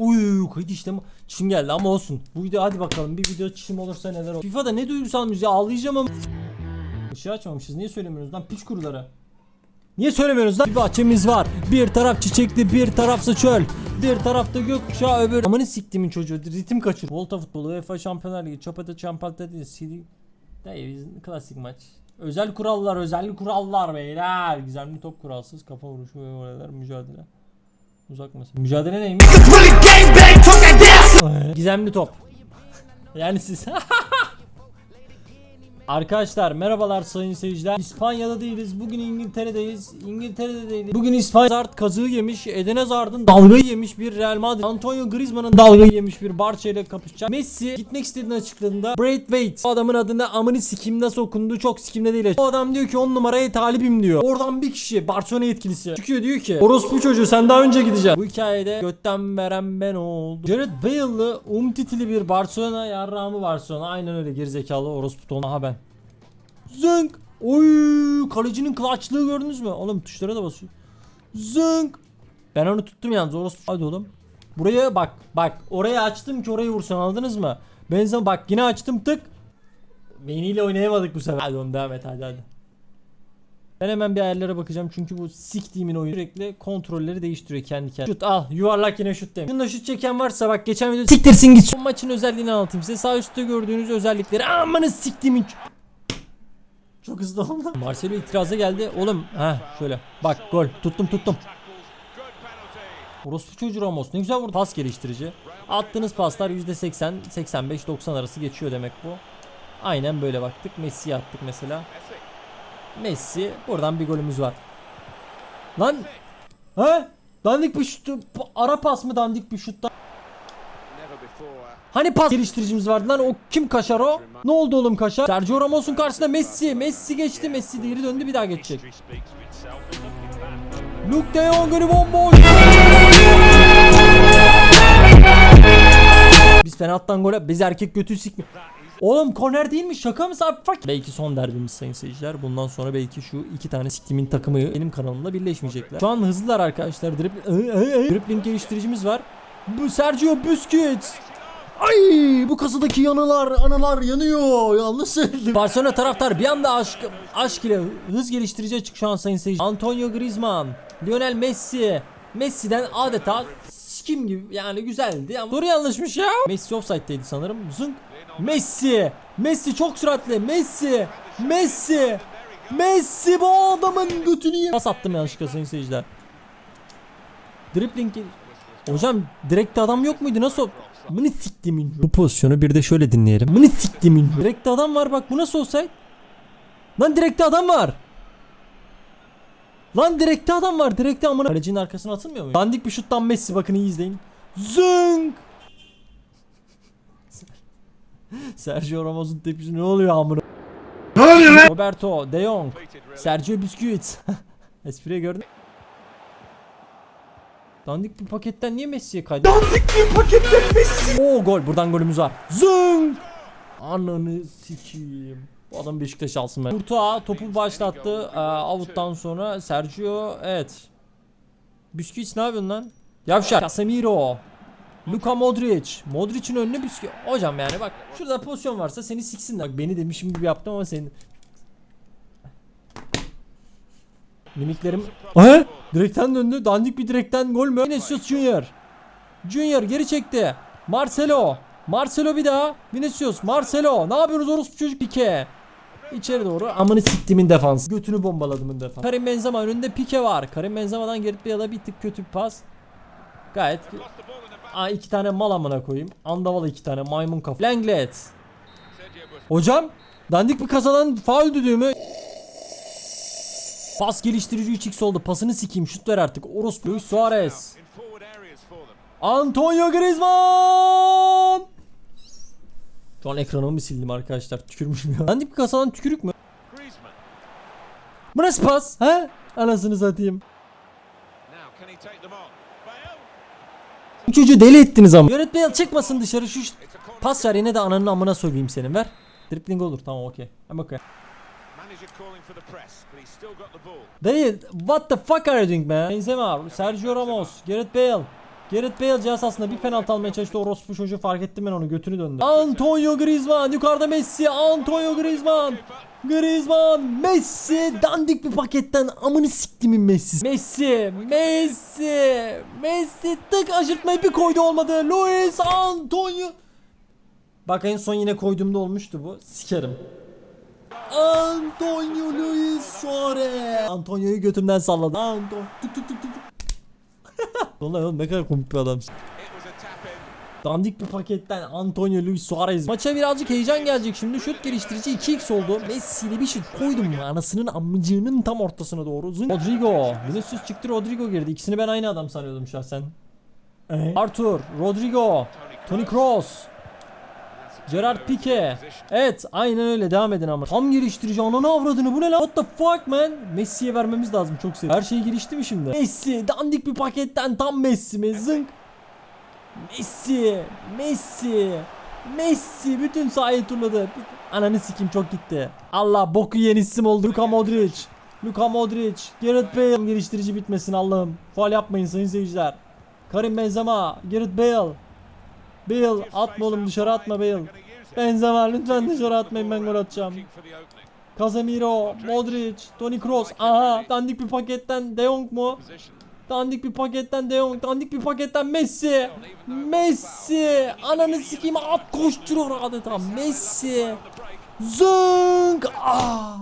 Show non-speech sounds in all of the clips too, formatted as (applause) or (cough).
Uy kayıt işte mi? Çişim geldi ama olsun. Bu video hadi bakalım bir video çişim olursa neler olur. FIFA'da ne duygusal müziği ağlayacağım ama. Işığı açmamışız niye söylemiyorsunuz lan piç kuruları. Niye söylemiyorsunuz lan? Bir bahçemiz var. Bir taraf çiçekli, bir tarafsa çöl. Bir tarafta gökkuşağı öbür. Amanı siktimin çocuğu. Ritim kaçır. Volta futbolu, UEFA Şampiyonlar Ligi, Çapata Şampiyonlar Ligi, CD. Bizim klasik maç. Özel kurallar, özel kurallar beyler. Gizemli top kuralsız, kafa vuruşu ve voleler, mücadele. Uzak mesafe. Mücadele neymiş? Gizemli top. Yani siz. (laughs) Arkadaşlar merhabalar sayın seyirciler. İspanya'da değiliz. Bugün İngiltere'deyiz. İngiltere'de değiliz. Bugün İspanya Hazard kazığı yemiş. Eden Hazard'ın dalgayı yemiş bir Real Madrid. Antonio Griezmann'ın dalgayı yemiş bir Barça ile kapışacak. Messi gitmek istediğini açıkladığında Braithwaite. O adamın adını amını sikim nasıl okundu çok sikimde değil. O adam diyor ki 10 numaraya talibim diyor. Oradan bir kişi Barcelona yetkilisi çıkıyor diyor ki Orospu çocuğu sen daha önce gideceksin. Bu hikayede götten veren ben oldum. Jared Bale'lı umtitili bir Barcelona yarrağımı Barcelona. Aynen öyle gerizekalı orospu ton. Aha ben. Zınk. Oy kalecinin klaçlığı gördünüz mü? Oğlum tuşlara da basıyor. Zınk. Ben onu tuttum yalnız orospu. Hadi oğlum. Buraya bak bak oraya açtım ki orayı vursan anladınız mı? Benzin bak yine açtım tık. Beyniyle oynayamadık bu sefer. Hadi oğlum devam et hadi hadi. Ben hemen bir ayarlara bakacağım çünkü bu siktiğimin oyunu sürekli kontrolleri değiştiriyor kendi kendine. Şut al yuvarlak yine şut demiş. Bunda şut çeken varsa bak geçen video siktirsin git. Maçın özelliğini anlatayım size. Sağ üstte gördüğünüz özellikleri. Amanı siktiğimin çok hızlı oldu. Marcelo itiraza geldi. Oğlum ha şöyle. Bak gol. Tuttum tuttum. Orospu çocuğu Ramos ne güzel vurdu. Pas geliştirici. Attığınız paslar %80, 85, 90 arası geçiyor demek bu. Aynen böyle baktık. Messi'ye attık mesela. Messi. Buradan bir golümüz var. Lan. He? Dandik bir şut. Ara pas mı dandik bir şuttan? Hani pas geliştiricimiz vardı lan o kim kaşar o? Ne oldu oğlum kaşar? Sergio Ramos'un karşısında Messi. Messi geçti. Messi geri döndü bir daha geçecek. Luke de Jong önü bomboş. Biz penaltıdan gol biz erkek götü sikmi. Oğlum korner değil mi? Şaka mısın? Fuck. Belki son derbimiz sayın seyirciler. Bundan sonra belki şu iki tane siktimin takımı benim kanalımda birleşmeyecekler. Şu an hızlılar arkadaşlar. Dribling, Dribbling geliştiricimiz var. Bu Sergio Busquets. Ay bu kasadaki yanılar anılar yanıyor yanlış söyledim. Barcelona taraftar bir anda aşk aşk ile hız geliştirici açık şu an sayın seyirci. Antonio Griezmann, Lionel Messi. Messi'den adeta kim gibi yani güzeldi ama doğru yanlışmış ya. Messi offside'deydi sanırım. Zınk. Messi. Messi çok süratli. Messi. Messi. Messi bu adamın götünü ye- Pas attım yanlışlıkla sayın seyirciler. Dribbling Hocam direkte adam yok muydu? Nasıl? Mını siktimin. Bu pozisyonu bir de şöyle dinleyelim. Mını siktimin. Direkte adam var bak bu nasıl olsaydı? Lan direkte adam var. Lan direkte adam var. Direkte amına. Kalecinin arkasına atılmıyor mu? Dandik bir şuttan Messi bakın iyi izleyin. Zınk. (laughs) Sergio Ramos'un tepkisi ne oluyor amına? Ne oluyor lan? Roberto, De Jong, Sergio Busquets. (laughs) Espriyi gördün. Dandik bir paketten niye Messi'ye kaydı? Dandik bir paketten Messi. Oo gol. Buradan golümüz var. Zınk. Ananı sikeyim. Bu adam Beşiktaş alsın ben. Kurtuğa topu başlattı. Ee, out'tan sonra Sergio evet. Busquets ne yapıyorsun lan? Yavşak. Casemiro. Luka Modric. Modric'in önüne Busquets. Hocam yani bak şurada pozisyon varsa seni siksinler. Bak beni demişim gibi yaptım ama senin. Mimiklerim. Aha! Direkten döndü. Dandik bir direkten gol mü? Vinicius Junior. Junior geri çekti. Marcelo. Marcelo bir daha. Vinicius. Marcelo. Ne yapıyorsunuz orospu çocuk pike? İçeri doğru. Amını siktimin defans. Götünü bombaladımın defans. Karim Benzema önünde pike var. Karim Benzema'dan Gerrit Bale'a bir tık kötü bir pas. Gayet. Aa iki tane mal amına koyayım. Andavala iki tane maymun kafa. Lenglet. Hocam. Dandik bir kazanan faul düdüğümü. Pas geliştirici 3x oldu. Pasını sikeyim. Şut ver artık. Orospu. Luis Suarez. Antonio Griezmann. Şu an ekranımı sildim arkadaşlar. Tükürmüşüm ya. (laughs) Dandik bir kasadan tükürük mü? Bu nasıl pas? He? Anasını satayım. Bu Çocuğu deli ettiniz ama. Yönetmen çıkmasın dışarı şu pas ver yine de ananın amına söyleyeyim senin ver. Dribbling olur tamam okey. I'm okay. Dayı what the fuck are you doing man? Benzema, Sergio Ramos, Gareth Bale, Gareth Bale cihaz aslında bir penaltı almaya çalıştı. Orospu çocuğu fark ettim ben onu götünü döndü. Antonio Griezmann yukarıda Messi. Antonio Griezmann. Griezmann, Messi, dandik bir paketten amını siktimin Messi. Messi, Messi, Messi tık aşırtmayı bir koydu olmadı. Luis Antonio. Bak en son yine koyduğumda olmuştu bu. Sikerim. Antonio Luis Suarez. Antonio'yu götümden salladı. Anton. Tık tık tık tık. Ulan (laughs) oğlum ne kadar komik bir adamsın. Dandik bir paketten Antonio Luis Suarez. Maça birazcık heyecan gelecek şimdi. Şut geliştirici 2x oldu. Messi ile bir şut koydum mu? Anasının amıcığının tam ortasına doğru. Zın. Rodrigo. Vinicius çıktı Rodrigo girdi. İkisini ben aynı adam sanıyordum şahsen. Ee? Arthur, Rodrigo, Toni Kroos, Gerard Pique. Evet aynen öyle devam edin ama. Tam geliştirici ananı avradını bu ne lan? What the fuck man? Messi'ye vermemiz lazım çok seviyorum. Her şey gelişti mi şimdi? Messi dandik bir paketten tam Messi mi? Zınk. Messi, Messi, Messi bütün sahayı turladı. Ananı sikim çok gitti. Allah boku yeni isim oldu. Luka Modric. Luka Modric. Gareth Bale geliştirici bitmesin Allah'ım. Faal yapmayın sayın seyirciler. Karim Benzema. Gareth Bale. Bale atma oğlum dışarı atma Bale. Benzema lütfen dışarı atmayın ben gol atacağım. Casemiro, Modric, Toni Kroos. Aha dandik bir paketten De Jong mu? Dandik bir paketten De Jong, dandik bir paketten Messi. Messi. Ananı sikeyim at koşturuyor adeta. Messi. Zınk. Ah.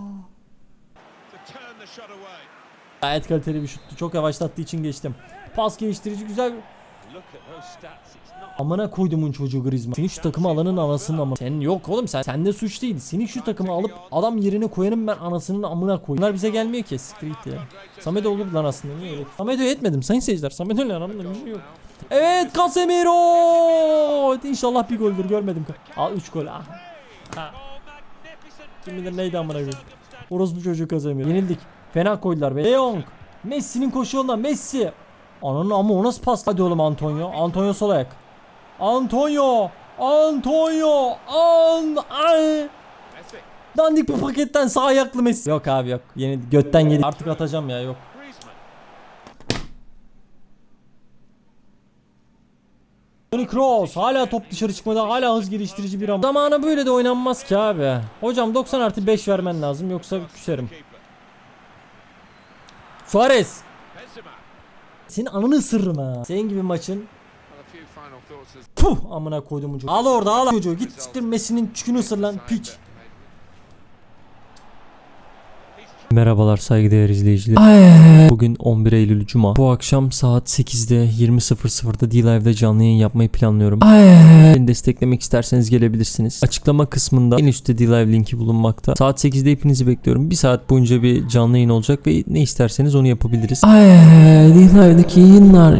Gayet kaliteli bir şuttu. Çok yavaşlattığı için geçtim. Pas geliştirici güzel. Amına koydumun çocuğu Griezmann. Senin şu takımı alanın anasının ama. Sen yok oğlum sen. Sende suç değil. Senin şu takımı alıp adam yerine koyanım ben anasının amına koyayım. Bunlar bize gelmiyor ki. Siktir git ya. Samet olur lan aslında. Niye öyle? Samet'e etmedim sayın seyirciler. Samet öyle aramda bir şey yok. Evet Casemiro. İnşallah bir goldür görmedim. Al 3 gol. Ah. Ha. Kim bilir neydi amına koyayım. Orospu çocuğu Casemiro. Yenildik. Fena koydular be. De Jong. Messi'nin koşu Messi. Ananın ama o nasıl pas? Hadi oğlum Antonio. Antonio sol ayak. Antonio. Antonio. An. Ay. Dandik bir paketten sağ ayaklı Messi. Yok abi yok. Yeni götten yedik. Artık atacağım ya yok. Toni Kroos hala top dışarı çıkmadı hala hız geliştirici bir ama Zamanı böyle de oynanmaz ki abi Hocam 90 artı 5 vermen lazım yoksa küserim Suarez Senin ananı ısırırım ha. Senin gibi maçın. Puh amına koydum çocuğu. Al orada al. Çocuğu. Git siktir Messi'nin çükünü ısır lan piç Merhabalar saygıdeğer izleyiciler. Bugün 11 Eylül Cuma. Bu akşam saat 8'de 20.00'da D-Live'da canlı yayın yapmayı planlıyorum. Beni desteklemek isterseniz gelebilirsiniz. Açıklama kısmında en üstte D-Live linki bulunmakta. Saat 8'de hepinizi bekliyorum. Bir saat boyunca bir canlı yayın olacak ve ne isterseniz onu yapabiliriz. D-Live'daki yayınlar